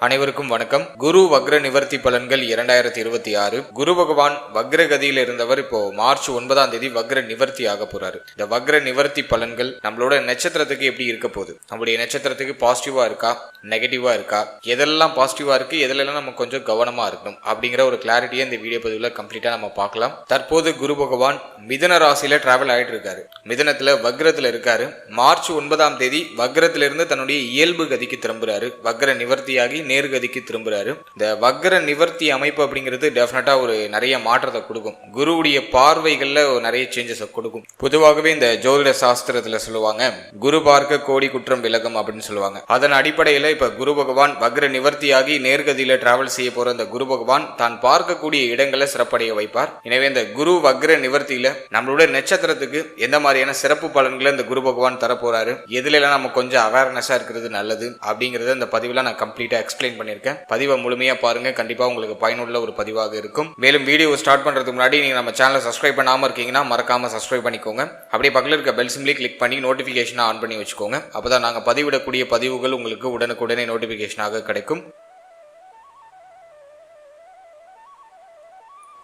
அனைவருக்கும் வணக்கம். குரு வக்ர நிவர்த்தி பலன்கள் இரண்டாயிரத்தி இருபத்தி ஆறு. குரு பகவான் வக்ர கதியில் இருந்தவர் இப்போ மார்ச் ஒன்பதாம் தேதி வக்ர நிவர்த்தி ஆக போறாரு. இந்த வக்ர நிவர்த்தி பலன்கள் நம்மளோட நட்சத்திரத்துக்கு எப்படி இருக்க போகுது? நம்முடைய நட்சத்திரத்துக்கு பாசிட்டிவா இருக்கா? நெகட்டிவா இருக்கா? எதெல்லாம் பாசிட்டிவா இருக்கு? எதுலெல்லாம் நம்ம கொஞ்சம் கவனமா இருக்கணும்? அப்படிங்கிற ஒரு கிளாரிட்டியை இந்த வீடியோ பதிவில் கம்ப்ளீட்டா நம்ம பார்க்கலாம். தற்போது குரு பகவான் மிதன ராசியில டிராவல் ஆயிட்டு இருக்காரு. மிதனத்துல வக்ரத்துல இருக்காரு. மார்ச் ஒன்பதாம் தேதி வக்ரத்திலிருந்து தன்னுடைய இயல்பு கதிக்கு திரும்புறாரு. வக்ர நிவர்த்தியாகி நேர்கதிக்கு திரும்புறாரு. இந்த வக்ர நிவர்த்தி அமைப்பு அப்படிங்கிறது டெஃபினட்டா ஒரு நிறைய மாற்றத்தை கொடுக்கும். குருவுடைய பார்வைகள்ல ஒரு நிறைய சேஞ்சஸை கொடுக்கும். பொதுவாகவே இந்த ஜோதிட சாஸ்திரத்துல சொல்லுவாங்க குரு பார்க்க கோடி குற்றம் விலகும் அப்படின்னு சொல்லுவாங்க. அதன் அடிப்படையில இப்ப குரு பகவான் வக்ர நிவர்த்தியாகி நேர்கதியில டிராவல் செய்ய போற இந்த குரு பகவான் தான் பார்க்கக்கூடிய இடங்களை சிறப்படைய வைப்பார். எனவே இந்த குரு வக்ர நிவர்த்தியில நம்மளுடைய நட்சத்திரத்துக்கு எந்த மாதிரியான சிறப்பு பலன்களை இந்த குரு பகவான் தரப்போறாரு எதுல நம்ம கொஞ்சம் அவேர்னஸா இருக்கிறது நல்லது அப்படிங்கறத இந்த பதிவில் நான் கம்ப்ளீட்டா எக்ஸ்பிளைன் பண்ணியிருக்கேன். பதிவை முழுமையா பாருங்க. கண்டிப்பாக உங்களுக்கு பயனுள்ள ஒரு பதிவாக இருக்கும். மேலும் வீடியோ ஸ்டார்ட் பண்ணுறதுக்கு முன்னாடி நீங்கள் நம்ம சேனலை சப்ஸ்கிரைப் பண்ணாமல் இருக்கீங்கன்னா மறக்காமல் சப்ஸ்கிரைப் பண்ணிக்கோங்க. அப்படியே பக்கத்தில் இருக்க பெல் சிம்லி கிளிக் பண்ணி நோட்டிஃபிகேஷனை ஆன் பண்ணி வச்சுக்கோங்க. அப்பதான் நாங்கள் பதிவிடக்கூடிய பதிவுகள் உங்களுக்கு உடனுக்குடனே நோட்டிஃபிகேஷனாக கிடைக்கும்.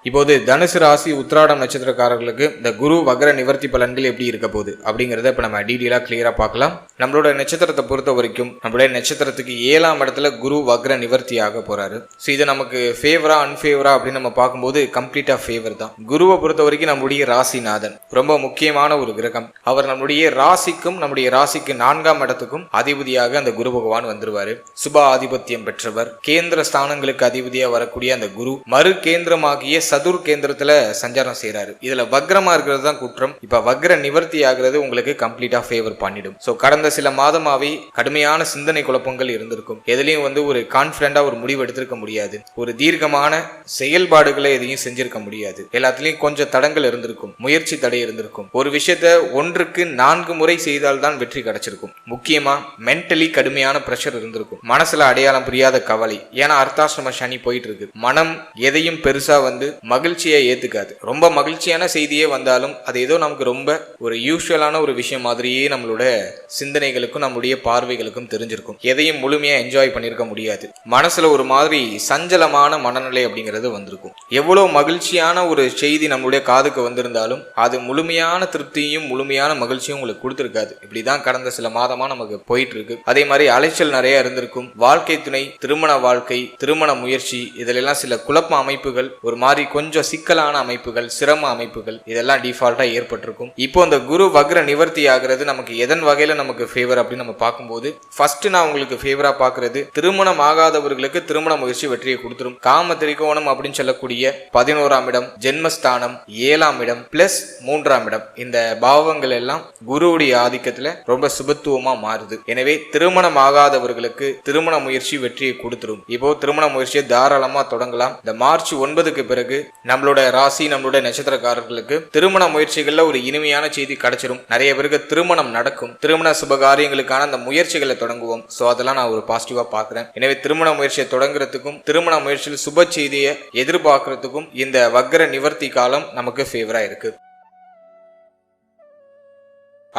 இப்போது தனுசு ராசி உத்ராடம் நட்சத்திரக்காரர்களுக்கு இந்த குரு வக்ர நிவர்த்தி பலன்கள் எப்படி இருக்க போகுது அப்படிங்கிறத இப்போ நம்ம டீடெயிலாக கிளியராக பார்க்கலாம். நம்மளோட நட்சத்திரத்தை பொறுத்த வரைக்கும் நம்மளுடைய நட்சத்திரத்துக்கு ஏழாம் இடத்துல குரு வக்ர நிவர்த்தி ஆக போறாரு. ஸோ இது நமக்கு ஃபேவரா அன்ஃபேவரா அப்படின்னு நம்ம பார்க்கும்போது கம்ப்ளீட்டாக ஃபேவர் தான். குருவை பொறுத்த வரைக்கும் நம்முடைய ராசிநாதன் ரொம்ப முக்கியமான ஒரு கிரகம். அவர் நம்முடைய ராசிக்கும் நம்முடைய ராசிக்கு நான்காம் இடத்துக்கும் அதிபதியாக அந்த குரு பகவான் வந்துருவாரு. சுப ஆதிபத்தியம் பெற்றவர் கேந்திர ஸ்தானங்களுக்கு அதிபதியாக வரக்கூடிய அந்த குரு மறு கேந்திரமாகிய சதுர் கேந்திரத்துல சஞ்சாரம் செய்யறாரு இதுல வக்ரமா இருக்கிறது தான் குற்றம். இப்ப வக்ர நிவர்த்தி ஆகிறது உங்களுக்கு கம்ப்ளீட்டா ஃபேவர் பண்ணிடும். சோ கடந்த சில மாதமாவே கடுமையான சிந்தனை குழப்பங்கள் இருந்திருக்கும். எதுலயும் வந்து ஒரு கான்பிடண்டா ஒரு முடிவு எடுத்திருக்க முடியாது. ஒரு தீர்க்கமான செயல்பாடுகளை எதையும் செஞ்சிருக்க முடியாது. எல்லாத்துலயும் கொஞ்சம் தடங்கள் இருந்திருக்கும். முயற்சி தடை இருந்திருக்கும். ஒரு விஷயத்த ஒன்றுக்கு நான்கு முறை செய்தால்தான் வெற்றி கிடைச்சிருக்கும். முக்கியமா மென்டலி கடுமையான பிரஷர் இருந்திருக்கும். மனசுல அடையாளம் புரியாத கவலை. ஏன்னா அர்த்தாசிரம சனி போயிட்டு இருக்கு. மனம் எதையும் பெருசா வந்து மகிழ்ச்சியை ஏத்துக்காது. ரொம்ப மகிழ்ச்சியான செய்தியே வந்தாலும் அது ஏதோ நமக்கு ரொம்ப ஒரு யூஸ்வலான ஒரு விஷயம் மாதிரியே நம்மளோட சிந்தனைகளுக்கும் நம்மளுடைய பார்வைகளுக்கும் தெரிஞ்சிருக்கும். எதையும் முழுமையா என்ஜாய் பண்ணியிருக்க முடியாது. மனசுல ஒரு மாதிரி சஞ்சலமான மனநிலை அப்படிங்கிறது வந்திருக்கும். எவ்வளவு மகிழ்ச்சியான ஒரு செய்தி நம்மளுடைய காதுக்கு வந்திருந்தாலும் அது முழுமையான திருப்தியும் முழுமையான மகிழ்ச்சியும் உங்களுக்கு கொடுத்துருக்காது. இப்படிதான் கடந்த சில மாதமா நமக்கு போயிட்டு இருக்கு அதே மாதிரி அலைச்சல் நிறைய இருந்திருக்கும். வாழ்க்கை துணை திருமண வாழ்க்கை திருமண முயற்சி இதிலெல்லாம் சில குழப்ப அமைப்புகள் ஒரு மாதிரி கொஞ்சம் சிக்கலான அமைப்புகள் சிரம அமைப்புகள் இதெல்லாம் டிஃபால்ட்டா ஏற்பட்டிருக்கும். இப்போ இந்த குரு வக்ர நிவர்த்தி ஆகிறது நமக்கு எதன் வகையில நமக்கு ஃபேவர் அப்படின்னு நம்ம பார்க்கும்போது ஃபர்ஸ்ட் நான் உங்களுக்கு ஃபேவரா பார்க்கறது திருமணம் ஆகாதவர்களுக்கு திருமண முயற்சி வெற்றியை கொடுத்துரும். காம திரிகோணம் அப்படின்னு சொல்லக்கூடிய பதினோராம் இடம் ஜென்மஸ்தானம் ஏழாம் இடம் பிளஸ் மூன்றாம் இடம். இந்த பாவங்கள் எல்லாம் குருவுடைய ஆதிக்கத்துல ரொம்ப சுபத்துவமா மாறுது. எனவே திருமணம் ஆகாதவர்களுக்கு திருமண முயற்சி வெற்றியை கொடுத்துரும். இப்போ திருமண முயற்சியை தாராளமா தொடங்கலாம். இந்த மார்ச் ஒன்பதுக்கு பிறகு நம்மளோட ராசி நம்மளோட நட்சத்திரக்காரர்களுக்கு திருமண முயற்சிகள்ல ஒரு இனிமையான செய்தி கிடைச்சிரும். நிறைய பேருக்கு திருமணம் நடக்கும். திருமண சுபகாரியங்களுக்கான அந்த முயற்சிகளை தொடங்குவோம். சோ அதெல்லாம் நான் ஒரு பாசிட்டிவா பாக்குறேன் எனவே திருமண முயற்சியை தொடங்குறதுக்கும் திருமண முயற்சியில் சுப செய்தியை எதிர்பார்க்கறதுக்கும் இந்த வக்ர நிவர்த்தி காலம் நமக்கு ஃபேவரா இருக்கு.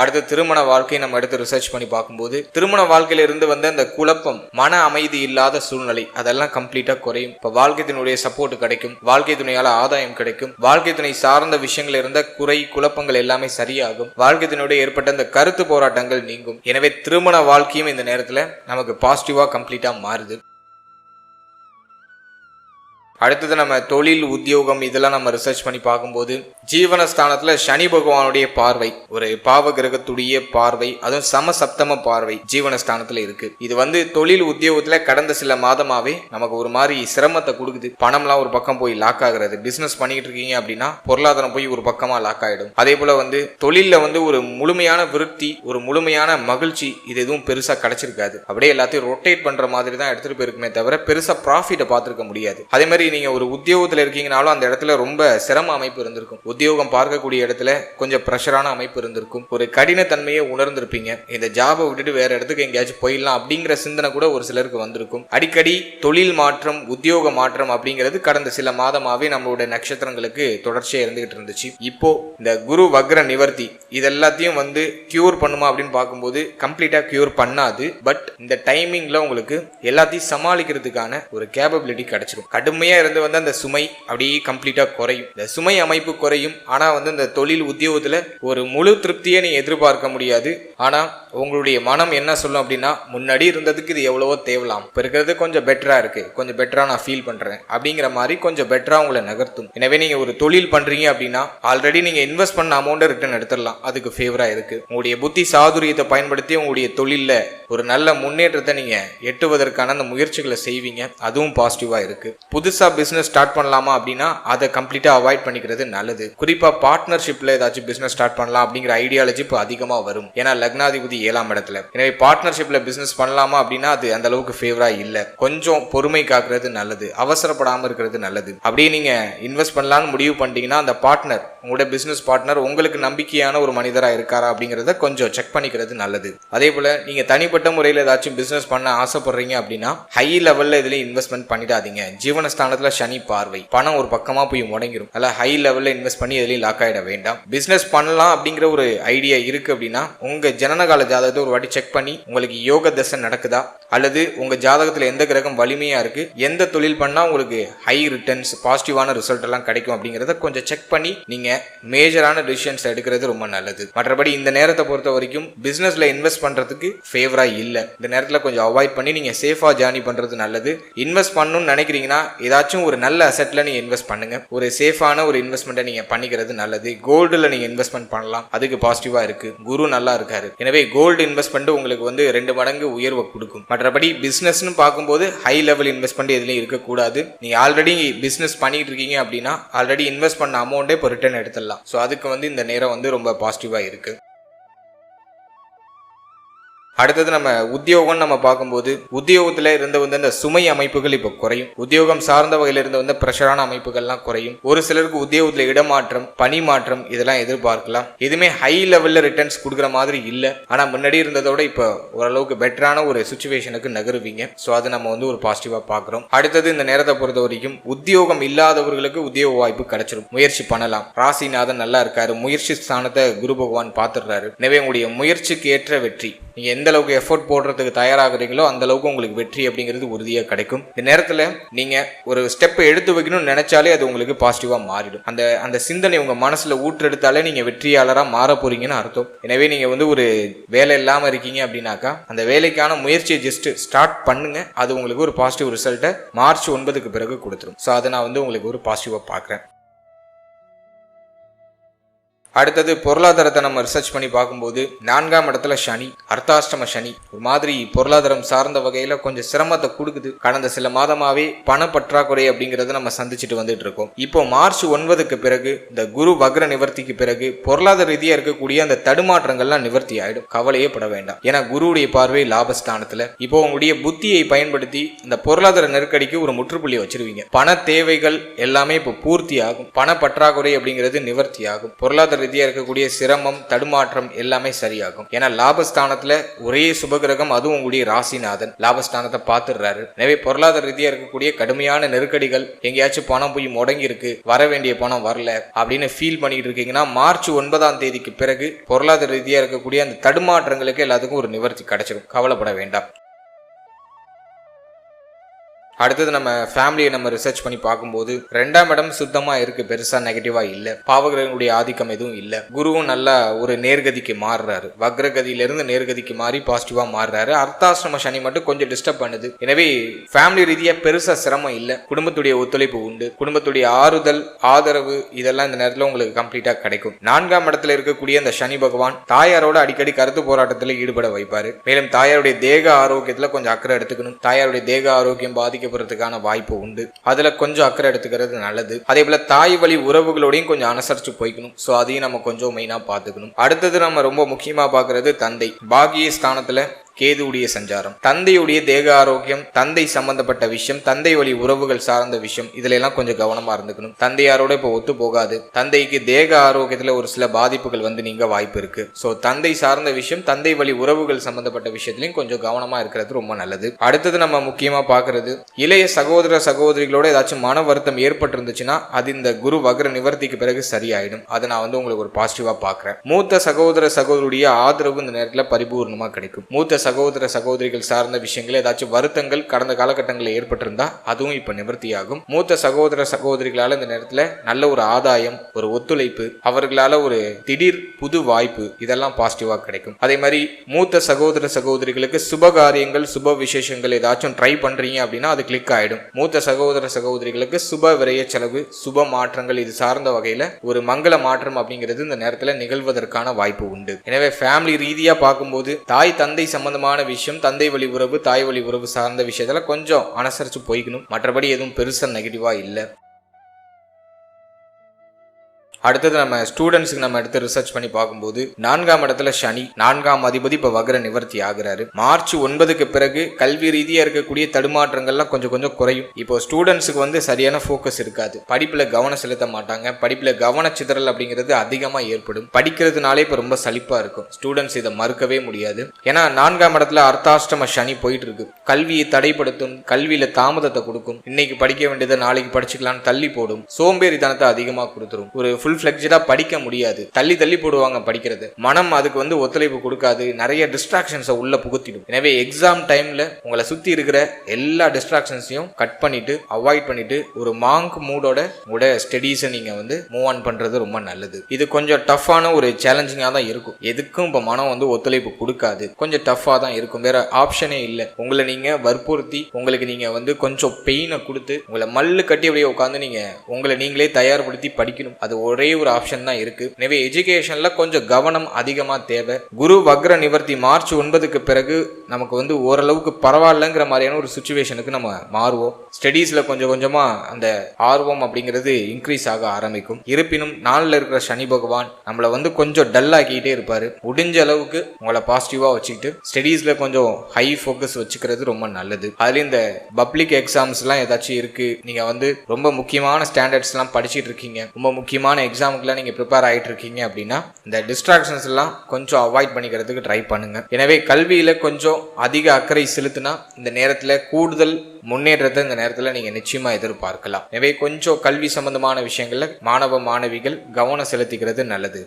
அடுத்து திருமண வாழ்க்கையை நம்ம எடுத்து ரிசர்ச் பண்ணி பார்க்கும்போது திருமண வாழ்க்கையில இருந்து வந்த அந்த குழப்பம் மன அமைதி இல்லாத சூழ்நிலை அதெல்லாம் கம்ப்ளீட்டா குறையும். இப்ப வாழ்க்கை துணையுடைய சப்போர்ட் கிடைக்கும் வாழ்க்கை துணையால ஆதாயம் கிடைக்கும் வாழ்க்கை துணை சார்ந்த விஷயங்கள் இருந்த குறை குழப்பங்கள் எல்லாமே சரியாகும் வாழ்க்கை துணையோட ஏற்பட்ட அந்த கருத்து போராட்டங்கள் நீங்கும். எனவே திருமண வாழ்க்கையும் இந்த நேரத்துல நமக்கு பாசிட்டிவா கம்ப்ளீட்டா மாறுது. அடுத்தது நம்ம தொழில் உத்தியோகம் இதெல்லாம் நம்ம ரிசர்ச் பண்ணி பார்க்கும்போது ஜீவனஸ்தானத்துல சனி பகவானுடைய பார்வை. ஒரு பாவ கிரகத்துடைய பார்வை அதுவும் சம சப்தம பார்வை ஜீவனஸ்தானத்துல இருக்கு. இது வந்து தொழில் உத்தியோகத்துல கடந்த சில மாதமாவே நமக்கு ஒரு மாதிரி சிரமத்தை கொடுக்குது. பணம்லாம் ஒரு பக்கம் போய் லாக் ஆகுறது. பிசினஸ் பண்ணிட்டு இருக்கீங்க அப்படின்னா பொருளாதாரம் போய் ஒரு பக்கமா லாக் ஆயிடும். அதே போல வந்து தொழில வந்து ஒரு முழுமையான விருத்தி ஒரு முழுமையான மகிழ்ச்சி இது எதுவும் பெருசா கிடைச்சிருக்காது. அப்படியே எல்லாத்தையும் ரொட்டேட் பண்ற மாதிரி தான் எடுத்துட்டு போயிருக்குமே தவிர பெருசா ப்ராஃபிட்டை பார்த்துருக்க முடியாது. அதே மாதிரி சரி நீங்க ஒரு உத்தியோகத்தில் இருக்கீங்கனாலும் அந்த இடத்துல ரொம்ப சிரம அமைப்பு இருந்திருக்கும். உத்தியோகம் பார்க்கக்கூடிய இடத்துல கொஞ்சம் ப்ரெஷரான அமைப்பு இருந்திருக்கும். ஒரு கடினத்தன்மையை உணர்ந்திருப்பீங்க. இந்த ஜாபை விட்டுட்டு வேற இடத்துக்கு எங்கேயாச்சும் போயிடலாம் அப்படிங்கிற சிந்தனை கூட ஒரு சிலருக்கு வந்திருக்கும். அடிக்கடி தொழில் மாற்றம் உத்தியோக மாற்றம் அப்படிங்கிறது கடந்த சில மாதமாவே நம்மளுடைய நட்சத்திரங்களுக்கு தொடர்ச்சியாக இருந்துகிட்டு இருந்துச்சு. இப்போ இந்த குரு வக்ர நிவர்த்தி இதெல்லாத்தையும் வந்து கியூர் பண்ணுமா அப்படின்னு பார்க்கும்போது கம்ப்ளீட்டா கியூர் பண்ணாது. பட் இந்த டைமிங்ல உங்களுக்கு எல்லாத்தையும் சமாளிக்கிறதுக்கான ஒரு கேபபிலிட்டி கிடைச்சிடும் கடுமையாக இருந்து வந்து அந்த சுமை அப்படியே கம்ப்ளீட்டாக குறையும். இந்த சுமை அமைப்பு குறையும். ஆனால் வந்து இந்த தொழில் உத்தியோகத்தில் ஒரு முழு திருப்தியை நீங்கள் எதிர்பார்க்க முடியாது. ஆனால் உங்களுடைய மனம் என்ன சொல்லும் அப்படின்னா முன்னாடி இருந்ததுக்கு இது எவ்வளவோ தேவலாம். இப்போ இருக்கிறது கொஞ்சம் பெட்டராக இருக்குது கொஞ்சம் பெட்டரா நான் ஃபீல் பண்ணுறேன் அப்படிங்கிற மாதிரி கொஞ்சம் பெட்டராக உங்களை நகர்த்தும். எனவே நீங்கள் ஒரு தொழில் பண்ணுறீங்க அப்படின்னா ஆல்ரெடி நீங்கள் இன்வெஸ்ட் பண்ண அமௌண்ட்டை ரிட்டர்ன் எடுத்துடலாம். அதுக்கு ஃபேவராக இருக்கு. உங்களுடைய புத்தி சாதுரியத்தை பயன்படுத்தி உங்களுடைய தொழிலில் ஒரு நல்ல முன்னேற்றத்தை நீங்கள் எட்டுவதற்கான அந்த முயற்சிகளை செய்வீங்க. அதுவும் பாசிட்டிவ்வாக இருக்குது புதுசாக புதுசாக பிஸ்னஸ் ஸ்டார்ட் பண்ணலாமா அப்படின்னா அதை கம்ப்ளீட்டாக அவாய்ட் பண்ணிக்கிறது நல்லது. குறிப்பாக பார்ட்னர்ஷிப்பில் ஏதாச்சும் பிஸ்னஸ் ஸ்டார்ட் பண்ணலாம் அப்படிங்கிற ஐடியாலஜி இப்போ அதிகமாக வரும். ஏன்னா லக்னாதிபதி ஏழாம் இடத்துல. எனவே பார்ட்னர்ஷிப்பில் பிஸ்னஸ் பண்ணலாமா அப்படின்னா அது அந்த அளவுக்கு ஃபேவராக இல்லை. கொஞ்சம் பொறுமை காக்குறது நல்லது. அவசரப்படாமல் இருக்கிறது நல்லது. அப்படியே நீங்கள் இன்வெஸ்ட் பண்ணலாம்னு முடிவு பண்ணிட்டீங்கன்னா அந்த பார்ட்னர் உங்களோட பிஸ்னஸ் பார்ட்னர் உங்களுக்கு நம்பிக்கையான ஒரு மனிதராக இருக்காரா அப்படிங்கிறத கொஞ்சம் செக் பண்ணிக்கிறது நல்லது. அதே போல் நீங்கள் தனிப்பட்ட முறையில் ஏதாச்சும் பிஸ்னஸ் பண்ண ஆசைப்படுறீங்க அப்படின்னா ஹை லெவலில் இதில் இன்வெஸ்ட்மெண்ட் பண்ணிடாதீங்க. ஜீவனஸ்தானத்துல சனி பார்வை. பணம் ஒரு பக்கமா போய் முடங்கிரும். அதனால ஹை லெவல்ல இன்வெஸ்ட் பண்ணி எதுலையும் லாக் ஆயிட வேண்டாம். பிசினஸ் பண்ணலாம் அப்படிங்கிற ஒரு ஐடியா இருக்கு அப்படின்னா உங்க ஜனனகால ஜாதகத்தை ஒரு வாட்டி செக் பண்ணி உங்களுக்கு யோக தசை நடக்குதா? அல்லது உங்க ஜாதகத்துல எந்த கிரகம் வலிமையா இருக்கு? எந்த தொழில் பண்ணா உங்களுக்கு ஹை ரிட்டர்ன்ஸ் பாசிட்டிவான ரிசல்ட் எல்லாம் கிடைக்கும் அப்படிங்கறத கொஞ்சம் செக் பண்ணி நீங்க மேஜரான டிசிஷன்ஸ் எடுக்கிறது ரொம்ப நல்லது. மற்றபடி இந்த நேரத்தை பொறுத்த வரைக்கும் பிசினஸ்ல இன்வெஸ்ட் பண்றதுக்கு ஃபேவரா இல்ல. இந்த நேரத்துல கொஞ்சம் அவாய்ட் பண்ணி நீங்க சேஃபா ஜேர்னி பண்றது நல்லது. இன்வெஸ்ட் பண்ணணும்னு நினைக்கிறீங்கன்னா ஏதாச்சும் ஒரு நல்ல அசெட்ல நீங்க இன்வெஸ்ட் பண்ணுங்க. ஒரு சேஃபான ஒரு இன்வெஸ்ட்மெண்ட்டை நீங்க பண்ணிக்கிறது நல்லது. கோல்டுல நீங்க இன்வெஸ்ட்மெண்ட் பண்ணலாம். அதுக்கு பாசிட்டிவா இருக்கு. குரு நல்லா இருக்காரு. எனவே கோல்டு இன்வெஸ்ட்மெண்ட் உங்களுக்கு வந்து ரெண்டு மடங்கு உயர்வை கொடுக்கும். மற்றபடி பிசினஸ்னு பார்க்கும்போது ஹை லெவல் இன்வெஸ்ட்மெண்ட் எதுலையும் இருக்கக்கூடாது. நீ ஆல்ரெடி பிசினஸ் பண்ணிட்டு இருக்கீங்க அப்படின்னா ஆல்ரெடி இன்வெஸ்ட் பண்ண அமௌண்ட்டே இப்போ ரிட்டர்ன் எடுத்துடலாம். ஸோ அதுக்கு வந்து இந்த நேரம் வந்து ரொம்ப பாசிட்டிவாக இருக்கு. அடுத்தது நம்ம உத்தியோகம் நம்ம பார்க்கும்போது உத்தியோகத்துல இருந்த வந்து அந்த சுமை அமைப்புகள் இப்போ குறையும். உத்தியோகம் சார்ந்த வகையில இருந்த வந்து ப்ரெஷரான அமைப்புகள்லாம் குறையும். ஒரு சிலருக்கு உத்தியோகத்துல இடமாற்றம் பணி மாற்றம் இதெல்லாம் எதிர்பார்க்கலாம். எதுவுமே ஹை லெவல்ல ரிட்டர்ன்ஸ் கொடுக்குற மாதிரி இல்லை. ஆனா முன்னாடி இருந்ததோட இப்போ ஓரளவுக்கு பெட்டரான ஒரு சுச்சுவேஷனுக்கு நகருவீங்க. ஸோ அது நம்ம வந்து ஒரு பாசிட்டிவா பார்க்குறோம். அடுத்தது இந்த நேரத்தை பொறுத்த வரைக்கும் உத்தியோகம் இல்லாதவர்களுக்கு உத்தியோக வாய்ப்பு கிடைச்சிடும் முயற்சி பண்ணலாம். ராசிநாதன் நல்லா இருக்காரு. முயற்சி ஸ்தானத்தை குரு பகவான் பார்த்துடுறாரு. எனவே உங்களுடைய முயற்சிக்கு ஏற்ற வெற்றி. நீங்கள் எந்த அளவுக்கு எஃபோர்ட் போடுறதுக்கு தயாராகிறீங்களோ அந்த அளவுக்கு உங்களுக்கு வெற்றி அப்படிங்கிறது உறுதியாக கிடைக்கும். இந்த நேரத்தில் நீங்கள் ஒரு ஸ்டெப்பை எடுத்து வைக்கணும்னு நினைச்சாலே அது உங்களுக்கு பாசிட்டிவாக மாறிடும். அந்த அந்த சிந்தனை உங்கள் மனசில் ஊற்றெடுத்தாலே நீங்கள் வெற்றியாளராக மாற போறீங்கன்னு அர்த்தம். எனவே நீங்கள் வந்து ஒரு வேலை இல்லாமல் இருக்கீங்க அப்படின்னாக்கா அந்த வேலைக்கான முயற்சியை ஜஸ்ட் ஸ்டார்ட் பண்ணுங்க. அது உங்களுக்கு ஒரு பாசிட்டிவ் ரிசல்ட்டை மார்ச் ஒன்பதுக்கு பிறகு கொடுத்துரும். ஸோ அதை நான் வந்து உங்களுக்கு ஒரு பாசிட்டிவாக பார்க்குறேன். அடுத்தது பொருளாதாரத்தை நம்ம ரிசர்ச் பண்ணி பார்க்கும்போது நான்காம் இடத்துல சனி அர்த்தாஷ்டம சனி. ஒரு மாதிரி பொருளாதாரம் சார்ந்த வகையில கொஞ்சம் சிரமத்தை கொடுக்குது. கடந்த சில மாதமாவே பண பற்றாக்குறை அப்படிங்கறத நம்ம சந்திச்சுட்டு வந்துட்டு இருக்கோம். இப்போ மார்ச் ஒன்பதுக்கு பிறகு இந்த குரு வக்ர நிவர்த்திக்கு பிறகு பொருளாதார ரீதியா இருக்கக்கூடிய அந்த தடுமாற்றங்கள்லாம் நிவர்த்தி ஆயிடும். கவலையே பட வேண்டாம். ஏன்னா குருவுடைய பார்வை லாபஸ்தானத்துல. இப்போ உங்களுடைய புத்தியை பயன்படுத்தி இந்த பொருளாதார நெருக்கடிக்கு ஒரு முற்றுப்புள்ளி வச்சிருவீங்க. பண தேவைகள் எல்லாமே இப்போ பூர்த்தி ஆகும் பண பற்றாக்குறை அப்படிங்கிறது நிவர்த்தி ஆகும் பொருளாதார ரீதியாக இருக்கக்கூடிய சிரமம் தடுமாற்றம் எல்லாமே சரியாகும். ஏன்னா லாபஸ்தானத்துல ஒரே சுபகிரகம் அதுவும் உங்களுடைய ராசிநாதன். லாபஸ்தானத்தை பார்த்துடுறாரு. எனவே பொருளாதார ரீதியாக இருக்கக்கூடிய கடுமையான நெருக்கடிகள் எங்கேயாச்சும் பணம் போய் முடங்கி இருக்கு வர வேண்டிய பணம் வரல அப்படின்னு ஃபீல் பண்ணிட்டு இருக்கீங்கன்னா மார்ச் ஒன்பதாம் தேதிக்கு பிறகு பொருளாதார ரீதியாக இருக்கக்கூடிய அந்த தடுமாற்றங்களுக்கு எல்லாத்துக்கும் ஒரு நிவர்த்தி கிடைச்சிடும் கவலைப்பட வேண்டாம். அடுத்தது நம்ம ஃபேமிலியை நம்ம ரிசர்ச் பண்ணி பார்க்கும்போது ரெண்டாம் இடம் சுத்தமா இருக்கு பெருசா நெகட்டிவா இல்ல. பாவகிரகங்களுடைய ஆதிக்கம் எதுவும் இல்ல. குருவும் நல்லா ஒரு நேர்கதிக்கு மாறுறாரு. வக்ரகதியிலிருந்து நேர்கதிக்கு மாறி பாசிட்டிவா மாறுறாரு. அர்த்தாசிரம சனி மட்டும் கொஞ்சம் டிஸ்டர்ப் பண்ணுது. எனவே ஃபேமிலி ரீதியா பெருசா சிரமம் இல்ல. குடும்பத்துடைய ஒத்துழைப்பு உண்டு. குடும்பத்துடைய ஆறுதல் ஆதரவு இதெல்லாம் இந்த நேரத்தில் உங்களுக்கு கம்ப்ளீட்டா கிடைக்கும். நான்காம் இடத்துல இருக்கக்கூடிய அந்த சனி பகவான் தாயாரோட அடிக்கடி கருத்து போராட்டத்தில் ஈடுபட வைப்பாரு. மேலும் தாயாருடைய தேக ஆரோக்கியத்துல கொஞ்சம் அக்கறை எடுத்துக்கணும். தாயாருடைய தேக ஆரோக்கியம் போகிறதுக்கான வாய்ப்பு உண்டு. அதுல கொஞ்சம் அக்கறை எடுத்துக்கிறது நல்லது. அதே போல தாய் வழி உறவுகளோடையும் கொஞ்சம் அனுசரிச்சு போய்க்கணும். ஸோ அதையும் நம்ம கொஞ்சம் மெயினா பார்த்துக்கணும். அடுத்தது நம்ம ரொம்ப முக்கியமா பாக்குறது தந்தை. பாகிய ஸ்தானத்துல கேதுவுடைய சஞ்சாரம் தந்தையுடைய தேக ஆரோக்கியம் தந்தை சம்பந்தப்பட்ட விஷயம் தந்தை வழி உறவுகள் சார்ந்த விஷயம் இதுல எல்லாம் கொஞ்சம் கவனமா இருந்துக்கணும். தந்தையாரோட இப்போ ஒத்து போகாது. தந்தைக்கு தேக ஆரோக்கியத்துல ஒரு சில பாதிப்புகள் வந்து நீங்க வாய்ப்பு இருக்கு. ஸோ தந்தை சார்ந்த விஷயம் தந்தை வழி உறவுகள் சம்பந்தப்பட்ட விஷயத்திலையும் கொஞ்சம் கவனமா இருக்கிறது ரொம்ப நல்லது. அடுத்தது நம்ம முக்கியமா பாக்குறது இளைய சகோதர சகோதரிகளோட ஏதாச்சும் மன வருத்தம் ஏற்பட்டிருந்துச்சுன்னா அது இந்த குரு வக்ர நிவர்த்திக்கு பிறகு சரியாயிடும். அதை நான் வந்து உங்களுக்கு ஒரு பாசிட்டிவா பாக்குறேன் மூத்த சகோதர சகோதரியுடைய ஆதரவு இந்த நேரத்தில் பரிபூர்ணமா கிடைக்கும். மூத்த சகோதர சகோதரிகள் சார்ந்த விஷயங்கள் ஏதாச்சும் வருத்தங்கள் கடந்த காலகட்டங்களில் ஏற்பட்டிருந்தா அதுவும் இப்ப நிவர்த்தியாகும். மூத்த சகோதர சகோதரிகளால் இந்த நேரத்தில் நல்ல ஒரு ஆதாயம் ஒரு ஒத்துழைப்பு அவர்களால் ஒரு திடீர் புது வாய்ப்பு இதெல்லாம் பாசிட்டிவாக கிடைக்கும். அதே மாதிரி மூத்த சகோதர சகோதரிகளுக்கு சுப காரியங்கள் சுப விசேஷங்கள் ஏதாச்சும் ட்ரை பண்றீங்க அப்படின்னா அது கிளிக் ஆயிடும். மூத்த சகோதர சகோதரிகளுக்கு சுப விரைய செலவு சுப மாற்றங்கள் இது சார்ந்த வகையில் ஒரு மங்கள மாற்றம் அப்படிங்கிறது இந்த நேரத்தில் நிகழ்வதற்கான வாய்ப்பு உண்டு. எனவே ஃபேமிலி ரீதியாக பார்க்கும்போது தாய் தந்தை சம்பந்தமான விஷயம் தந்தை வழி உறவு தாய் வழி உறவு சார்ந்த விஷயத்துல கொஞ்சம் அனுசரிச்சு போய்க்கணும். மற்றபடி எதுவும் பெருசா நெகட்டிவா இல்லை. அடுத்தது நம்ம ஸ்டூடெண்ட்ஸுக்கு நம்ம எடுத்து ரிசர்ச் பண்ணி பார்க்கும்போது நான்காம் இடத்துல சனி நான்காம் அதிபதி இப்போ வகர நிவர்த்தி ஆகிறாரு. மார்ச் ஒன்பதுக்கு பிறகு கல்வி ரீதியாக இருக்கக்கூடிய தடுமாற்றங்கள்லாம் கொஞ்சம் கொஞ்சம் குறையும். இப்போ ஸ்டூடெண்ட்ஸுக்கு வந்து சரியான ஃபோக்கஸ் இருக்காது. படிப்பில் கவனம் செலுத்த மாட்டாங்க. படிப்பில் கவனச்சிதறல் அப்படிங்கிறது அதிகமாக ஏற்படும். படிக்கிறதுனாலே இப்போ ரொம்ப சலிப்பாக இருக்கும். ஸ்டூடெண்ட்ஸ் இதை மறுக்கவே முடியாது. ஏன்னா நான்காம் இடத்துல அர்த்தாஷ்டம சனி போயிட்டு இருக்கு கல்வியை தடைப்படுத்தும் கல்வியில தாமதத்தை கொடுக்கும். இன்னைக்கு படிக்க வேண்டியதை நாளைக்கு படிச்சுக்கலாம்னு தள்ளி போடும். சோம்பேறித்தனத்தை அதிகமாக கொடுத்துரும். ஒரு ஃபுல் ஃபிளெக்ஜடா படிக்க முடியாது. தள்ளி தள்ளி போடுவாங்க படிக்கிறது. மனம் அதுக்கு வந்து ஒத்துழைப்பு கொடுக்காது. நிறைய டிஸ்ட்ராக்ஷன்ஸை உள்ள புகுத்திடும். எனவே எக்ஸாம் டைமில் உங்களை சுற்றி இருக்கிற எல்லா டிஸ்ட்ராக்ஷன்ஸையும் கட் பண்ணிட்டு அவாய்ட் பண்ணிட்டு ஒரு மாங்க் மூடோட உங்களோட ஸ்டடீஸை நீங்கள் வந்து மூவ் ஆன் பண்ணுறது ரொம்ப நல்லது. இது கொஞ்சம் டஃப்பான ஒரு சேலஞ்சிங்காக தான் இருக்கும். எதுக்கும் இப்போ மனம் வந்து ஒத்துழைப்பு கொடுக்காது. கொஞ்சம் டஃப்பாக தான் இருக்கும். வேற ஆப்ஷனே இல்லை. உங்களை நீங்கள் வற்புறுத்தி உங்களுக்கு நீங்கள் வந்து கொஞ்சம் பெயினை கொடுத்து உங்களை மல்லு கட்டி அப்படியே உட்காந்து நீங்கள் உங்களை நீங்களே தயார்படுத்தி படிக்கணும். அது ஒரு ஒரே ஒரு ஆப்ஷன் தான் இருக்கு. எனவே எஜுகேஷன்ல கொஞ்சம் கவனம் அதிகமா தேவை. குரு வக்ர நிவர்த்தி மார்ச் ஒன்பதுக்கு பிறகு நமக்கு வந்து ஓரளவுக்கு பரவாயில்லங்கிற மாதிரியான ஒரு சுச்சுவேஷனுக்கு நம்ம மாறுவோம். ஸ்டடீஸ்ல கொஞ்சம் கொஞ்சமா அந்த ஆர்வம் அப்படிங்கிறது இன்க்ரீஸ் ஆக ஆரம்பிக்கும். இருப்பினும் நாளில் இருக்கிற சனி பகவான் நம்மளை வந்து கொஞ்சம் டல் ஆக்கிட்டே இருப்பாரு. முடிஞ்ச அளவுக்கு உங்களை பாசிட்டிவா வச்சுக்கிட்டு ஸ்டடீஸ்ல கொஞ்சம் ஹை ஃபோக்கஸ் வச்சுக்கிறது ரொம்ப நல்லது. அதுல இந்த பப்ளிக் எக்ஸாம்ஸ் எல்லாம் ஏதாச்சும் இருக்கு. நீங்க வந்து ரொம்ப முக்கியமான ஸ்டாண்டர்ட்ஸ் எல்லாம் இருக்கீங்க. ரொம்ப முக்கியமான எக்ஸாமுக்குலாம் நீங்கள் ப்ரிப்பேர் ஆகிட்டு இருக்கீங்க அப்படின்னா இந்த டிஸ்ட்ராக்ஷன்ஸ் எல்லாம் கொஞ்சம் அவாய்ட் பண்ணிக்கிறதுக்கு ட்ரை பண்ணுங்கள் எனவே கல்வியில் கொஞ்சம் அதிக அக்கறை செலுத்தினா இந்த நேரத்தில் கூடுதல் முன்னேற்றத்தை இந்த நேரத்தில் நீங்கள் நிச்சயமாக எதிர்பார்க்கலாம். எனவே கொஞ்சம் கல்வி சம்பந்தமான விஷயங்களில் மாணவ மாணவிகள் கவனம் செலுத்திக்கிறது நல்லது.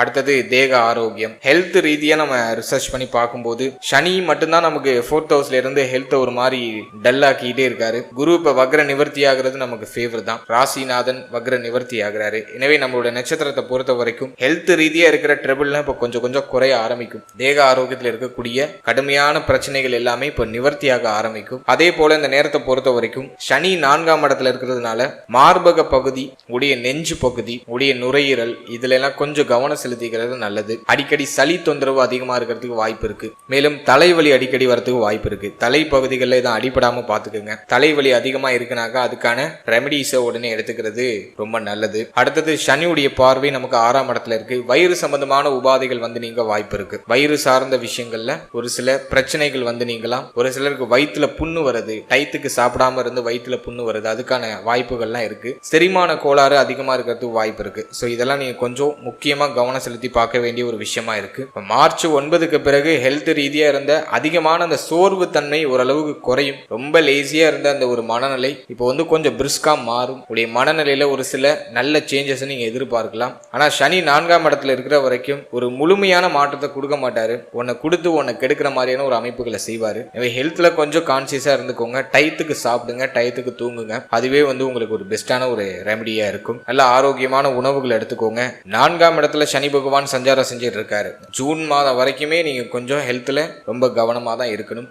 அடுத்தது தேக ஆரோக்கியம். ஹெல்த் ரீதியாக நம்ம ரிசர்ச் பண்ணி பார்க்கும்போது சனி மட்டும்தான் நமக்கு ஃபோர்த் ஹவுஸ்ல இருந்து ஹெல்த்தை ஒரு மாதிரி டல் ஆக்கிட்டே இருக்காரு. குரு இப்போ வக்ர நிவர்த்தி ஆகிறது நமக்கு ஃபேவர் தான். ராசிநாதன் வக்ர நிவர்த்தி ஆகிறாரு. எனவே நம்மளோட நட்சத்திரத்தை பொறுத்த வரைக்கும் ஹெல்த் ரீதியாக இருக்கிற ட்ரபிள்லாம் இப்போ கொஞ்சம் கொஞ்சம் குறைய ஆரம்பிக்கும். தேக ஆரோக்கியத்தில் இருக்கக்கூடிய கடுமையான பிரச்சனைகள் எல்லாமே இப்போ நிவர்த்தியாக ஆரம்பிக்கும். அதே போல இந்த நேரத்தை பொறுத்த வரைக்கும் சனி நான்காம் இடத்துல இருக்கிறதுனால மார்பக பகுதி உடைய நெஞ்சு பகுதி உடைய நுரையீரல் இதுல எல்லாம் கொஞ்சம் கவனம் செலுத்திக்கிறது நல்லது. அடிக்கடி சளி தொந்தரவு அதிகமா இருக்கிறதுக்கு வாய்ப்பு இருக்கு. மேலும் தலைவலி அடிக்கடி வரதுக்கு வாய்ப்பு இருக்கு. தலை பகுதிகளில் இதை அடிபடாம பாத்துக்கோங்க தலைவலி அதிகமா இருக்குனாக்கா அதுக்கான ரெமடிஸை உடனே எடுத்துக்கிறது ரொம்ப நல்லது. அடுத்தது சனியுடைய பார்வை நமக்கு ஆறாம் இடத்துல இருக்கு. வயிறு சம்பந்தமான உபாதைகள் வந்து நீங்க வாய்ப்பு இருக்கு. வயிறு சார்ந்த விஷயங்கள்ல ஒரு சில பிரச்சனைகள் வந்து நீங்களாம் ஒரு சிலருக்கு வயிற்றுல புண்ணு வருது. டயத்துக்கு சாப்பிடாம இருந்து வயிற்றுல புண்ணு வருது. அதுக்கான வாய்ப்புகள்லாம் இருக்கு. செரிமான கோளாறு அதிகமா இருக்கிறதுக்கு வாய்ப்பு இருக்கு. ஸோ இதெல்லாம் நீங்க கொஞ்சம் முக்கியமா கவனம் கவனம் செலுத்தி பார்க்க வேண்டிய ஒரு விஷயமா இருக்கு. மார்ச் ஒன்பதுக்கு பிறகு ஹெல்த் ரீதியா இருந்த அதிகமான அந்த சோர்வு தன்மை ஓரளவுக்கு குறையும். ரொம்ப லேசியா இருந்த அந்த ஒரு மனநிலை இப்போ வந்து கொஞ்சம் பிரிஸ்கா மாறும். உடைய மனநிலையில ஒரு சில நல்ல சேஞ்சஸ் நீங்க எதிர்பார்க்கலாம். ஆனா சனி நான்காம் இடத்துல இருக்கிற வரைக்கும் ஒரு முழுமையான மாற்றத்தை கொடுக்க மாட்டாரு. உன்னை கொடுத்து உன்னை கெடுக்கிற மாதிரியான ஒரு அமைப்புகளை செய்வாரு. ஹெல்த்ல கொஞ்சம் கான்சியஸா இருந்துக்கோங்க. டயத்துக்கு சாப்பிடுங்க டயத்துக்கு தூங்குங்க. அதுவே வந்து உங்களுக்கு ஒரு பெஸ்டான ஒரு ரெமடியா இருக்கும். நல்ல ஆரோக்கியமான உணவுகள் எடுத்துக்கோங்க. நான்காம் இடத்துல சனி பகவான் சஞ்சாரம் செஞ்சுட்டு இருக்காரு ஜூன் மாதம் வரைக்குமே நீங்கள் கொஞ்சம் ஹெல்த்தில் ரொம்ப கவனமாக தான் இருக்கணும்.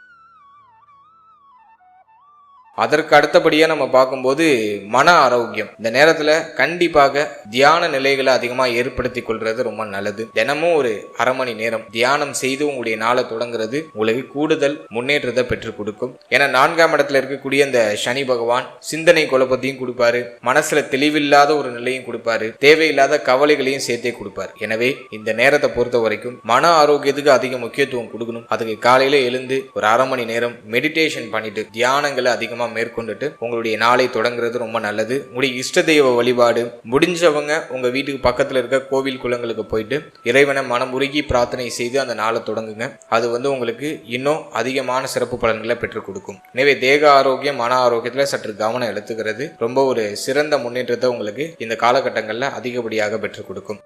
அதற்கு அடுத்தபடியாக நம்ம பார்க்கும்போது மன ஆரோக்கியம். இந்த நேரத்தில் கண்டிப்பாக தியான நிலைகளை அதிகமாக ஏற்படுத்தி கொள்வது ரொம்ப நல்லது. தினமும் ஒரு அரை மணி நேரம் தியானம் செய்து உங்களுடைய நாளை தொடங்குறது உங்களுக்கு கூடுதல் முன்னேற்றத்தை பெற்றுக் கொடுக்கும். ஏன்னா நான்காம் இடத்துல இருக்கக்கூடிய இந்த சனி பகவான் சிந்தனை குழப்பத்தையும் கொடுப்பாரு. மனசுல தெளிவில்லாத ஒரு நிலையும் கொடுப்பாரு. தேவையில்லாத கவலைகளையும் சேர்த்தே கொடுப்பாரு. எனவே இந்த நேரத்தை பொறுத்த வரைக்கும் மன ஆரோக்கியத்துக்கு அதிக முக்கியத்துவம் கொடுக்கணும். அதுக்கு காலையில எழுந்து ஒரு அரை மணி நேரம் மெடிடேஷன் பண்ணிட்டு தியானங்களை அதிகமாக அதிகமா மேற்கொண்டுட்டு உங்களுடைய நாளை தொடங்குறது ரொம்ப நல்லது. உங்களுடைய இஷ்ட தெய்வ வழிபாடு முடிஞ்சவங்க உங்கள் வீட்டுக்கு பக்கத்தில் இருக்க கோவில் குளங்களுக்கு போயிட்டு இறைவனை மனம் உருகி பிரார்த்தனை செய்து அந்த நாளை தொடங்குங்க. அது வந்து உங்களுக்கு இன்னும் அதிகமான சிறப்பு பலன்களை பெற்றுக் கொடுக்கும். எனவே தேக ஆரோக்கியம் மன ஆரோக்கியத்தில் சற்று கவனம் எடுத்துக்கிறது ரொம்ப ஒரு சிறந்த முன்னேற்றத்தை உங்களுக்கு இந்த காலகட்டங்களில் அதிகப்படியாக பெற்றுக் கொடுக்கும்.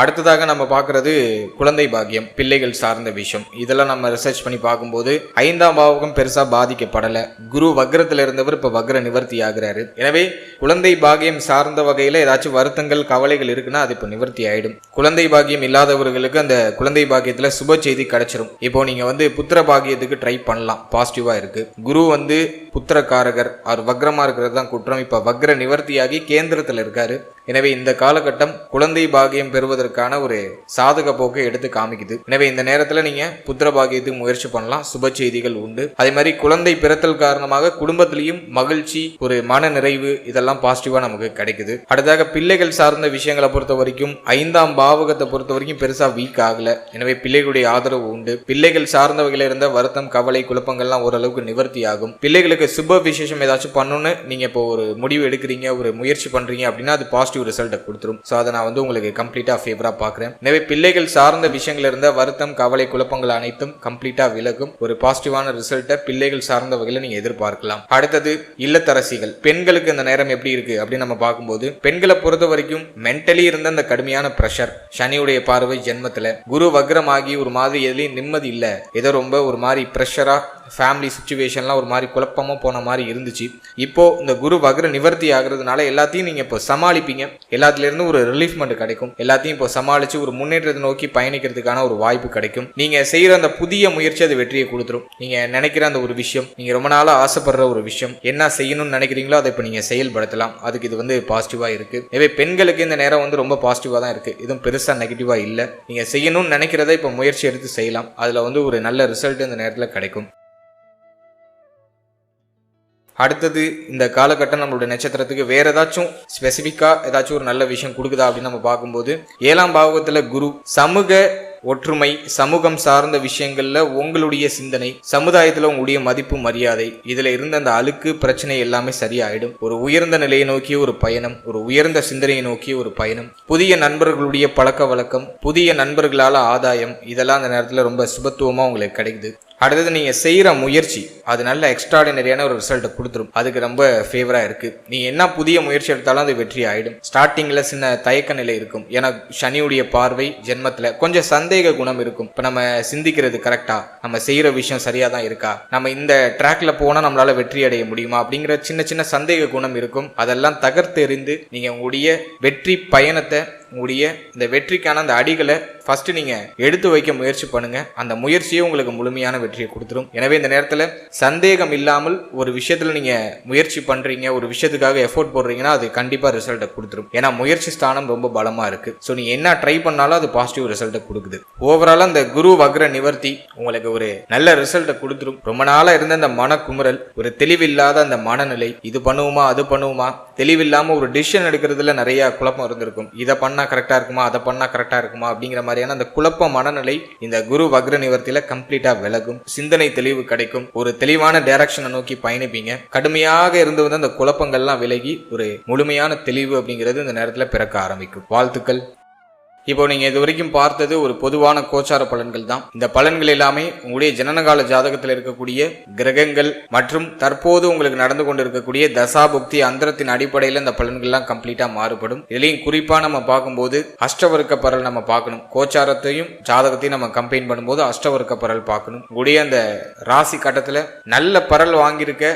அடுத்ததாக நம்ம பார்க்கறது குழந்தை பாக்கியம் பிள்ளைகள் சார்ந்த விஷயம். இதெல்லாம் நம்ம ரிசர்ச் பண்ணி பார்க்கும்போது ஐந்தாம் பாவகம் பெருசா பாதிக்கப்படல. குரு வக்ரத்துல இருந்தவர் இப்ப வக்ர நிவர்த்தி ஆகிறாரு. எனவே குழந்தை பாக்கியம் சார்ந்த வகையில ஏதாச்சும் வருத்தங்கள் கவலைகள் இருக்குன்னா அது இப்போ நிவர்த்தி ஆயிடும். குழந்தை பாக்கியம் இல்லாதவர்களுக்கு அந்த குழந்தை பாக்கியத்துல சுப செய்தி கிடைச்சிரும். இப்போ நீங்க வந்து புத்திர பாக்கியத்துக்கு ட்ரை பண்ணலாம். பாசிட்டிவா இருக்கு. குரு வந்து புத்திரக்காரகர் அவர் வக்ரமா இருக்கிறது தான் குற்றம். இப்ப வக்ர நிவர்த்தியாகி கேந்திரத்துல இருக்காரு. எனவே இந்த காலகட்டம் குழந்தை பாகியம் பெறுவதற்கான ஒரு சாதக போக்கை எடுத்து காமிக்குது. எனவே இந்த நேரத்துல நீங்க புத்திர பாகியத்துக்கு முயற்சி பண்ணலாம். சுப செய்திகள் உண்டு. அதே மாதிரி குழந்தை பிறத்தல் காரணமாக குடும்பத்திலையும் மகிழ்ச்சி ஒரு மன நிறைவு இதெல்லாம் பாசிட்டிவா நமக்கு கிடைக்குது. அடுத்ததாக பிள்ளைகள் சார்ந்த விஷயங்களை பொறுத்த வரைக்கும் ஐந்தாம் பாவகத்தை பொறுத்த வரைக்கும் பெருசா வீக் ஆகல. எனவே பிள்ளைகளுடைய ஆதரவு உண்டு. பிள்ளைகள் சார்ந்தவகையில இருந்த வருத்தம் கவலை குழப்பங்கள்லாம் ஓரளவுக்கு நிவர்த்தி ஆகும் பிள்ளைகளுக்கு சுப விசேஷம் ஏதாச்சும் பண்ணணும்னு நீங்க இப்போ ஒரு முடிவு எடுக்கிறீங்க ஒரு முயற்சி பண்றீங்க அப்படின்னா அது பாசிட்டிவ் ரிசல்ட்டை கொடுத்துரும். ஸோ அதை நான் வந்து உங்களுக்கு கம்ப்ளீட்டா ஃபேவரா பார்க்குறேன். எனவே பிள்ளைகள் சார்ந்த விஷயங்கள் இருந்த வருத்தம் கவலை குழப்பங்கள் அனைத்தும் கம்ப்ளீட்டா விலகும். ஒரு பாசிட்டிவான ரிசல்ட்டை பிள்ளைகள் சார்ந்த வகையில் நீங்கள் எதிர்பார்க்கலாம். அடுத்தது இல்லத்தரசிகள். பெண்களுக்கு இந்த நேரம் எப்படி இருக்கு அப்படின்னு நம்ம பார்க்கும்போது பெண்களை பொறுத்த வரைக்கும் மென்டலி இருந்த அந்த கடுமையான ப்ரெஷர் சனியுடைய பார்வை ஜென்மத்துல குரு வக்ரமாகி ஒரு மாதிரி எதுலேயும் நிம்மதி இல்லை. ஏதோ ரொம்ப ஒரு மாதிரி ப்ரெஷராக ஃபேமிலி சுச்சுவேஷன்லாம் ஒரு மாதிரி குழப்பமாக போன மாதிரி இருந்துச்சு. இப்போ இந்த குரு வக்ர நிவர்த்தி ஆகிறதுனால எல்லாத்தையும் நீங்கள் இப்போ சமாளிப்பீங்க. எல்லாத்துலேருந்து ஒரு ரிலீஃப்மெண்ட் கிடைக்கும். எல்லாத்தையும் இப்போ சமாளித்து ஒரு முன்னேற்றத்தை நோக்கி பயணிக்கிறதுக்கான ஒரு வாய்ப்பு கிடைக்கும். நீங்கள் செய்கிற அந்த புதிய முயற்சி அது வெற்றியை கொடுத்துரும். நீங்கள் நினைக்கிற அந்த ஒரு விஷயம் நீங்கள் ரொம்ப நாளாக ஆசைப்படுற ஒரு விஷயம் என்ன செய்யணும்னு நினைக்கிறீங்களோ அதை இப்போ நீங்கள் செயல்படுத்தலாம். அதுக்கு இது வந்து பாசிட்டிவாக இருக்குது எனவே பெண்களுக்கு இந்த நேரம் வந்து ரொம்ப பாசிட்டிவாக தான் இருக்குது இதுவும் பெருசாக நெகட்டிவாக இல்லை. நீங்கள் செய்யணும்னு நினைக்கிறத இப்போ முயற்சி எடுத்து செய்யலாம். அதில் வந்து ஒரு நல்ல ரிசல்ட் இந்த நேரத்தில் கிடைக்கும். அடுத்தது இந்த காலகட்டம் நம்மளுடைய நட்சத்திரத்துக்கு வேற ஏதாச்சும் ஸ்பெசிஃபிக்காக ஏதாச்சும் ஒரு நல்ல விஷயம் கொடுக்குதா அப்படின்னு நம்ம பார்க்கும்போது ஏழாம் பாவகத்துல குரு சமூக ஒற்றுமை சமூகம் சார்ந்த விஷயங்கள்ல உங்களுடைய சிந்தனை சமுதாயத்துல உங்களுடைய மதிப்பு மரியாதை இதுல இருந்த அந்த அழுக்கு பிரச்சனை எல்லாமே சரியாயிடும். ஒரு உயர்ந்த நிலையை நோக்கிய ஒரு பயணம் ஒரு உயர்ந்த சிந்தனையை நோக்கிய ஒரு பயணம் புதிய நண்பர்களுடைய பழக்க வழக்கம் புதிய நண்பர்களால ஆதாயம் இதெல்லாம் அந்த நேரத்துல ரொம்ப சுபத்துவமா உங்களுக்கு கிடைக்குது. அடுத்தது நீங்கள் செய்கிற முயற்சி அது நல்ல எக்ஸ்ட்ராடினரியான ஒரு ரிசல்ட்டை கொடுத்துரும். அதுக்கு ரொம்ப ஃபேவராக இருக்குது நீங்கள் என்ன புதிய முயற்சி எடுத்தாலும் அது வெற்றி ஆகிடும் ஸ்டார்டிங்கில் சின்ன தயக்க நிலை இருக்கும். ஏன்னா சனியுடைய பார்வை ஜென்மத்தில் கொஞ்சம் சந்தேக குணம் இருக்கும். இப்போ நம்ம சிந்திக்கிறது கரெக்டாக நம்ம செய்கிற விஷயம் சரியாக தான் இருக்கா? நம்ம இந்த ட்ராக்ல போனால் நம்மளால் வெற்றி அடைய முடியுமா? அப்படிங்கிற சின்ன சின்ன சந்தேக குணம் இருக்கும். அதெல்லாம் தகர்த்தெறிந்து நீங்கள் உங்களுடைய வெற்றி பயணத்தை உங்களுடைய இந்த வெற்றிக்கான அந்த அடிகளை ஃபர்ஸ்ட் நீங்க எடுத்து வைக்க முயற்சி பண்ணுங்க. அந்த முயற்சியே உங்களுக்கு முழுமையான வெற்றியை கொடுத்துரும். எனவே இந்த நேரத்தில் சந்தேகம் இல்லாமல் ஒரு விஷயத்துல நீங்க முயற்சி பண்றீங்க ஒரு விஷயத்துக்காக எஃபோர்ட் போடுறீங்கன்னா அது கண்டிப்பா ரிசல்ட்டை கொடுத்துரும். ஏன்னா முயற்சி ஸ்தானம் ரொம்ப பலமா இருக்கு. ஸோ நீ என்ன ட்ரை பண்ணாலும் அது பாசிட்டிவ் ரிசல்ட்டை கொடுக்குது. ஓவராலாக அந்த குரு வக்ர நிவர்த்தி உங்களுக்கு ஒரு நல்ல ரிசல்ட்டை கொடுத்துரும். ரொம்ப நாளாக இருந்த அந்த மனக்குமுறல் ஒரு தெளிவில்லாத அந்த மனநிலை இது பண்ணுவோமா அது பண்ணுவோமா தெளிவில்லாம ஒரு டிசிஷன் எடுக்கிறதுல நிறைய குழப்பம் இருந்திருக்கும். இதை பண்ணா கரெக்டா இருக்குமா? அதை பண்ணா கரெக்டாக இருக்குமா? அப்படிங்கிற மாதிரியான அந்த குழப்ப மனநிலை இந்த குரு வக்ர நிவர்த்தியில் கம்ப்ளீட்டாக விலகும். சிந்தனை தெளிவு கிடைக்கும். ஒரு தெளிவான டைரக்ஷனை நோக்கி பயணிப்பீங்க. கடுமையாக இருந்து வந்து அந்த குழப்பங்கள்லாம் விலகி ஒரு முழுமையான தெளிவு அப்படிங்கிறது இந்த நேரத்தில் பிறக்க ஆரம்பிக்கும். வாழ்த்துக்கள். இப்போ நீங்க இது வரைக்கும் பார்த்தது ஒரு பொதுவான கோச்சார பலன்கள் தான். இந்த பலன்கள் எல்லாமே உங்களுடைய ஜனனகால ஜாதகத்தில் இருக்கக்கூடிய கிரகங்கள் மற்றும் தற்போது உங்களுக்கு நடந்து கொண்டு இருக்கக்கூடிய தசாபுக்தி அந்தரத்தின் அடிப்படையில் இந்த பலன்கள்லாம் கம்ப்ளீட்டா மாறுபடும். இதுலயும் குறிப்பா நம்ம பார்க்கும்போது அஷ்டவர்க்க பரல் நம்ம பார்க்கணும். கோச்சாரத்தையும் ஜாதகத்தையும் நம்ம கம்பைன் பண்ணும்போது அஷ்டவர்க்க பரல் பார்க்கணும். உங்களுடைய அந்த ராசி கட்டத்துல நல்ல பரல் வாங்கியிருக்க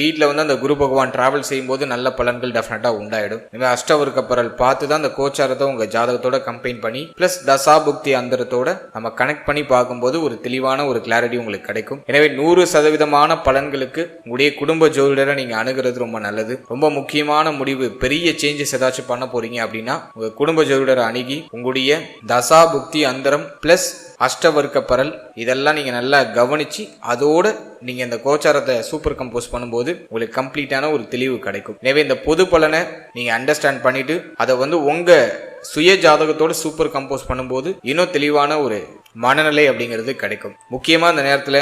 வீட்டில் வந்து அந்த குரு பகவான் டிராவல் செய்யும்போது நல்ல பலன்கள் டெஃபினட்டா உண்டாயிடும். அஷ்டவர்க்க பரல் பார்த்து தான் அந்த கோச்சாரத்தை உங்க ஜாதகத்தோட கம்பைன் எக்ஸ்பிளைன் பண்ணி பிளஸ் தசா புக்தி அந்தரத்தோட நம்ம கனெக்ட் பண்ணி பார்க்கும்போது ஒரு தெளிவான ஒரு கிளாரிட்டி உங்களுக்கு கிடைக்கும். எனவே நூறு சதவீதமான பலன்களுக்கு உங்களுடைய குடும்ப ஜோதிடரை நீங்க அணுகிறது ரொம்ப நல்லது. ரொம்ப முக்கியமான முடிவு பெரிய சேஞ்சஸ் ஏதாச்சும் பண்ண போறீங்க அப்படின்னா உங்க குடும்ப ஜோதிடரை அணுகி உங்களுடைய தசா புக்தி அந்தரம் பிளஸ் அஷ்டவர்க்க பரல் இதெல்லாம் நீங்கள் நல்லா கவனித்து அதோட நீங்கள் இந்த கோச்சாரத்தை சூப்பர் கம்போஸ் பண்ணும்போது உங்களுக்கு கம்ப்ளீட்டான ஒரு தெளிவு கிடைக்கும். எனவே இந்த பொது பலனை நீங்கள் அண்டர்ஸ்டாண்ட் பண்ணிவிட்டு அதை வந்து உங்கள் சுய ஜாதகத்தோடு சூப்பர் கம்போஸ் பண்ணும்போது இன்னும் தெளிவான ஒரு மனநிலை அப்படிங்கிறது கிடைக்கும். முக்கியமாக இந்த நேரத்தில்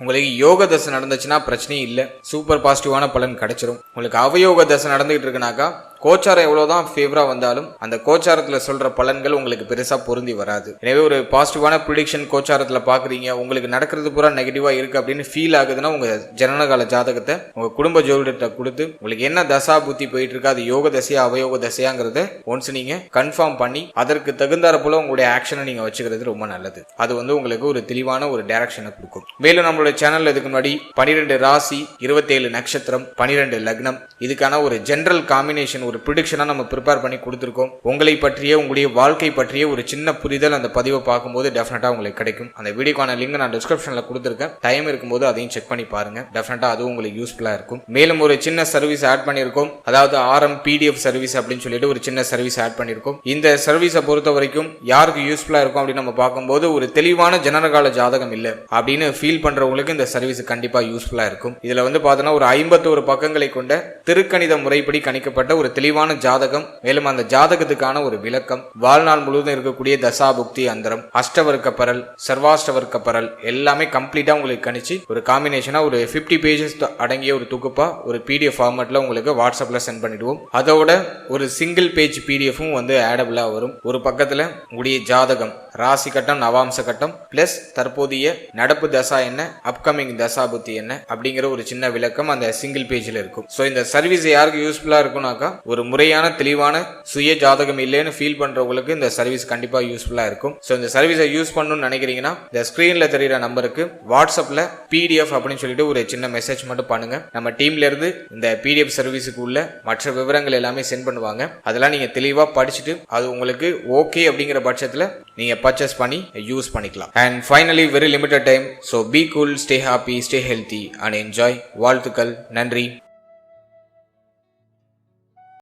உங்களுக்கு யோக தசை நடந்துச்சுன்னா பிரச்சனையும் இல்லை. சூப்பர் பாசிட்டிவான பலன் கிடைச்சிரும். உங்களுக்கு அவயோக தசை நடந்துகிட்டு இருக்குனாக்கா கோச்சாரம் எவ்வளோதான் ஃபேவரா வந்தாலும் அந்த கோச்சாரத்தில் சொல்ற பலன்கள் உங்களுக்கு பெருசா பொருந்தி வராது. எனவே ஒரு பாசிட்டிவான ப்ரிடிக்ஷன் கோச்சாரத்தில் பாக்குறீங்க உங்களுக்கு நடக்கிறது பூரா நெகட்டிவா இருக்கு அப்படின்னு ஃபீல் ஆகுதுன்னா உங்க ஜனனகால ஜாதகத்தை உங்க குடும்ப ஜோதிடத்தை கொடுத்து உங்களுக்கு என்ன தசா புத்தி போயிட்டு இருக்கு அது யோக தசையா அவயோக தசையாங்கிறத ஒன்ஸ் நீங்க கன்ஃபார்ம் பண்ணி அதற்கு தகுந்தார போல உங்களுடைய ஆக்ஷனை நீங்க வச்சுக்கிறது ரொம்ப நல்லது. அது வந்து உங்களுக்கு ஒரு தெளிவான ஒரு டைரக்ஷனை கொடுக்கும். மேலும் நம்மளுடைய சேனல் இதுக்கு முன்னாடி பனிரெண்டு ராசி இருபத்தேழு நட்சத்திரம் பனிரெண்டு லக்னம் இதுக்கான ஒரு ஜென்ரல் காம்பினேஷன் ஒரு ப்ரிடிக்ஷனாக நம்ம ப்ரிப்பேர் பண்ணி கொடுத்துருக்கோம். உங்களை பற்றிய உங்களுடைய வாழ்க்கை பற்றிய ஒரு சின்ன புரிதல் அந்த பதிவை பார்க்கும்போது டெஃபினட்டாக உங்களுக்கு கிடைக்கும். அந்த வீடியோக்கான லிங்க் நான் டிஸ்கிரிப்ஷனில் கொடுத்துருக்கேன். டைம் இருக்கும்போது அதையும் செக் பண்ணி பாருங்க. டெஃபினட்டாக அதுவும் உங்களுக்கு யூஸ்ஃபுல்லாக இருக்கும். மேலும் ஒரு சின்ன சர்வீஸ் ஆட் பண்ணியிருக்கோம். அதாவது ஆர்எம் பிடிஎஃப் சர்வீஸ் அப்படின்னு சொல்லிட்டு ஒரு சின்ன சர்வீஸ் ஆட் பண்ணியிருக்கோம். இந்த சர்வீஸை பொறுத்த வரைக்கும் யாருக்கு யூஸ்ஃபுல்லாக இருக்கும் அப்படின்னு நம்ம பார்க்கும்போது ஒரு தெளிவான ஜனனகால ஜாதகம் இல்லை அப்படின்னு ஃபீல் பண்ணுறவங்களுக்கு இந்த சர்வீஸ் கண்டிப்பாக யூஸ்ஃபுல்லாக இருக்கும். இதில் வந்து பார்த்தோன்னா ஒரு ஐம்பத்தோரு பக்கங்களை கொண்ட திருக்கணித முறைப்படி கணிக்கப்பட்ட ஒரு தெளிவான ஜாதகம் மேலும் அந்த ஜாதகத்துக்கான ஒரு விளக்கம். வாழ்நாள் முழுவதும் இருக்கக்கூடிய தசாபுக்தி அந்தரம் அஷ்டவர்க்க பரல் சர்வாஷ்டவர்க்க பரல் எல்லாமே கம்ப்ளீட்டா உங்களுக்கு கணிச்சு ஒரு காம்பினேஷனா ஒரு 50 பேஜஸ் அடங்கிய ஒரு தொகுப்பா ஒரு பிடிஎஃப் ஃபார்மேட்ல உங்களுக்கு வாட்ஸ்அப்ல சென்ட் பண்ணிடுவோம். அதோட ஒரு சிங்கிள் பேஜ் பிடிஎஃப்பும் வந்து ஆடபிளா வரும். ஒரு பக்கத்துல உங்களுடைய ஜாதகம் ராசி கட்டம் நவாம்ச கட்டம் பிளஸ் தற்போதைய நடப்பு தசா என்ன அப்கமிங் தசா புத்தி என்ன அப்படிங்கிற ஒரு சின்ன விளக்கம் அந்த சிங்கிள் பேஜ்ல இருக்கும். ஸோ இந்த சர்வீஸ் யாருக்கு யூஸ்ஃபுல்லா இருக்கும்னாக்கா ஒரு முறையான தெளிவான சுய ஜாதகம் இல்லைன்னு ஃபீல் பண்றவங்களுக்கு இந்த சர்வீஸ் கண்டிப்பா யூஸ்ஃபுல்லா இருக்கும். ஸோ இந்த சர்வீஸை யூஸ் பண்ணணும்னு நினைக்கிறீங்கன்னா இந்த ஸ்கிரீன்ல தெரியுற நம்பருக்கு வாட்ஸ்அப்ல பிடிஎஃப் அப்படின்னு சொல்லிட்டு ஒரு சின்ன மெசேஜ் மட்டும் பண்ணுங்க. நம்ம டீம்ல இருந்து இந்த பிடிஎஃப் சர்வீஸுக்கு உள்ள மற்ற விவரங்கள் எல்லாமே சென்ட் பண்ணுவாங்க. அதெல்லாம் நீங்க தெளிவா படிச்சுட்டு அது உங்களுக்கு ஓகே அப்படிங்கிற பட்சத்துல நீங்க பர்ச்சேஸ் பண்ணி யூஸ் பண்ணிக்கலாம். And finally very limited time so be cool stay happy stay healthy and enjoy வாழ்த்துக்கள். நன்றி.